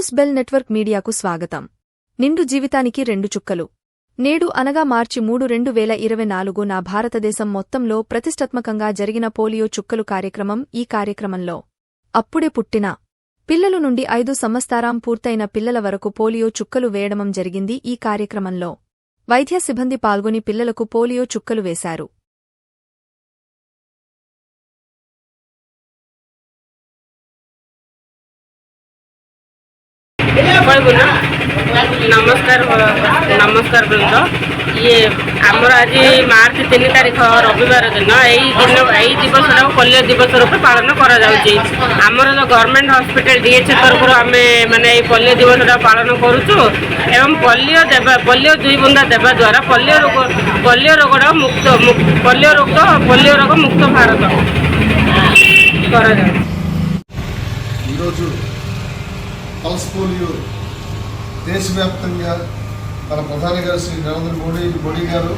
News bell network మీడియాకు స్వాగతం. నిండు జీవితానికి రెండు చుక్కలు. నేడు అనగా మార్చి మూడు రెండు వేల ఇరవై నాలుగు నా భారతదేశం మొత్తంలో ప్రతిష్టాత్మకంగా జరిగిన పోలియో చుక్కలు కార్యక్రమం ఈ కార్యక్రమంలో. అప్పుడే పుట్టిన పిల్లలు నుండి ఐదు సంవత్సరాం పూర్తయిన పిల్లల వరకు పోలియో చుక్కలు వేయడమం జరిగింది ఈ కార్యక్రమంలో. వైద్య సిబ్బంది పాల్గొని పిల్లలకు పోలియో చుక్కలు వేశారు. সবাই বলুন নমস্কার নমস্কার বৃন্দ ইয়ে ଆମର ଆଜି ମାର୍ଚ୍ଚ ତିନି ତାରିଖ ରବିବାର ଦିନ ଏଇ ଦିନ ଏଇ ଦିବସଟାକୁ ପୋଲିଓ ଦିବସ ରୂପେ ପାଳନ କରାଯାଉଛି ଆମର ଯେଉଁ ଗଭର୍ଣ୍ଣମେଣ୍ଟ ହସ୍ପିଟାଲ ଡିଏଚ୍ଏ ତରଫରୁ ଆମେ ମାନେ ଏଇ ପୋଲିଓ ଦିବସଟା ପାଳନ କରୁଛୁ ଏବଂ ପୋଲିଓ ଦେବା ପୋଲିଓ ଦୁଇ ବୁନ୍ଦା ଦେବା ଦ୍ୱାରା ପୋଲିଓ ରୋଗ ପୋଲିଓ ରୋଗଟା ମୁକ୍ତ ପୋଲିଓ ରୋଗ ପୋଲିଓ ରୋଗ ମୁକ୍ତ ଭାରତ କରାଯାଉଛି దేశవ్యాప్తంగా మన ప్రధాని గారు శ్రీ నరేంద్ర మోడీ మోడీ గారు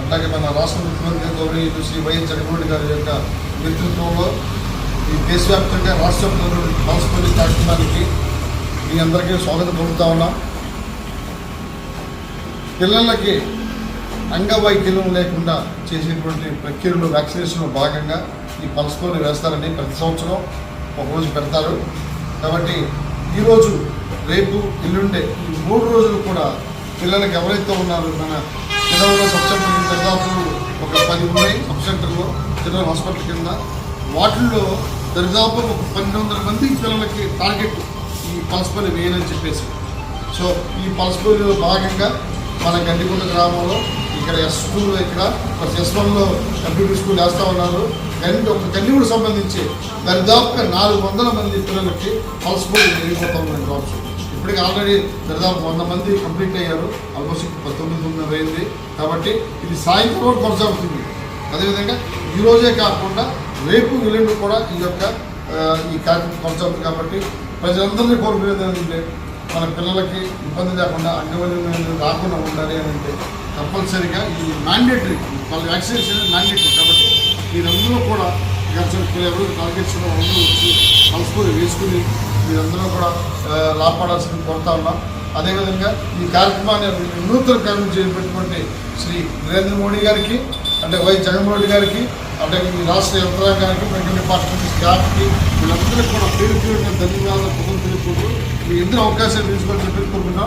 అట్లాగే మన రాష్ట్ర ముఖ్యమంత్రి గౌరవీయులు శ్రీ వైఎస్ జగన్మోహన్ గారి యొక్క నేతృత్వంలో ఈ దేశవ్యాప్తంగా రాష్ట్ర వ్యాప్తంగా కార్యక్రమానికి మీ అందరికీ స్వాగతం పొందుతా ఉన్నాం. పిల్లలకి అంగవైకల్యం లేకుండా చేసేటువంటి ప్రక్రియలో వ్యాక్సినేషన్లో భాగంగా ఈ పల్స్కోని వేస్తారని ప్రతి సంవత్సరం ఒకరోజు పెడతారు. కాబట్టి ఈరోజు రేపు ఎల్లుండే మూడు రోజులు కూడా పిల్లలకి ఎవరైతే ఉన్నారో మన పిల్లల సబ్ సెంటర్ దరిదాపు ఒక పది ఉన్నాయి సబ్ సెంటర్లో చిన్న హాస్పిటల్ కింద. వాటిల్లో దరిదాపు ఒక పన్నెండు వందల మంది పిల్లలకి టార్గెట్ ఈ పల్స్ పోలియో వేయాలని చెప్పేసి. సో ఈ పల్స్ పోలియోలో భాగంగా మన గండికొండ గ్రామంలో ఇక్కడ ఎస్ టూలో ఇక్కడ ప్లస్ ఎస్ వన్లో కంప్యూటర్ స్కూల్ వేస్తూ ఉన్నారు. గండి ఒక గండిగుడు సంబంధించి దరిదాపుగా నాలుగు వందల మంది పిల్లలకి పల్స్ పోలియో వెళ్ళిపోతా ఉన్నాయి ఇప్పటికి ఆల్రెడీ దాదాపు వంద మంది కంప్లీట్ అయ్యారు. ఆల్మోస్ట్ పంతొమ్మిది తొమ్మిది అయింది. కాబట్టి ఇది సాయంత్రం వరకు కొనసాగుతుంది. అదేవిధంగా ఈరోజే కాకుండా రేపు ఎల్లుండి కూడా ఈ యొక్క ఈ కార్యక్రమం కొనసాగుతుంది కాబట్టి ప్రజలందరినీ కోరుకునేది ఏంటంటే మన పిల్లలకి ఇబ్బంది లేకుండా అంగవైకల్యం రాకుండా ఉండాలి అని అంటే తప్పనిసరిగా ఈ మ్యాండేటరీ వాళ్ళ వ్యాక్సినేషన్ మ్యాండేటరీ కాబట్టి మీరందరూ కూడా ఎవరు ఎవరు టార్గెట్స్ అందరూ వచ్చి కలుసుకొని వేసుకుని మీరందరూ కూడా లాభపడాల్సింది కోరుతా ఉన్నాం. అదేవిధంగా ఈ కార్యక్రమాన్ని నూతన కార్యక్రమం చేపట్టినటువంటి శ్రీ నరేంద్ర మోడీ గారికి అంటే వై జగన్మోహన్ రెడ్డి గారికి అంటే ఈ రాష్ట్ర యంత్రాంగానికి వెంకటే పార్టీ స్టాఫ్కి వీళ్ళందరికీ కూడా పేరు పేరున ధన్యవాదాలు పొందుతూ మీ ఇద్దరు అవకాశాలు తీసుకోవాలని చెప్పి కోరుకుంటున్నాం.